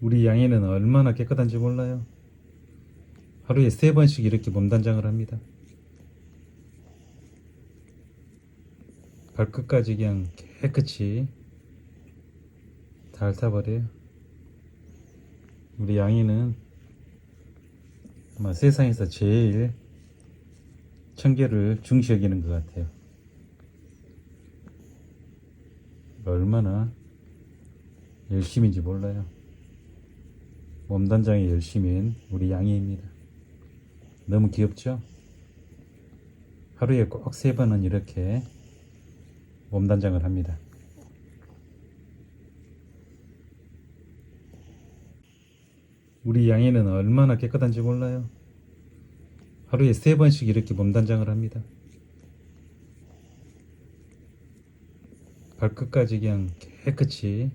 우리 양이는 얼마나 깨끗한지 몰라요. 하루에 세 번씩 이렇게 몸단장을 합니다. 발끝까지 그냥 깨끗이 다 핥아버려요. 우리 양이는 아마 세상에서 제일 청결을 중시 여기는 것 같아요. 얼마나 열심인지 몰라요. 몸단장의 열심인 우리 양이입니다. 너무 귀엽죠? 하루에 꼭 세 번은 이렇게 몸단장을 합니다. 우리 양이는 얼마나 깨끗한지 몰라요. 하루에 세 번씩 이렇게 몸단장을 합니다. 발끝까지 그냥 깨끗이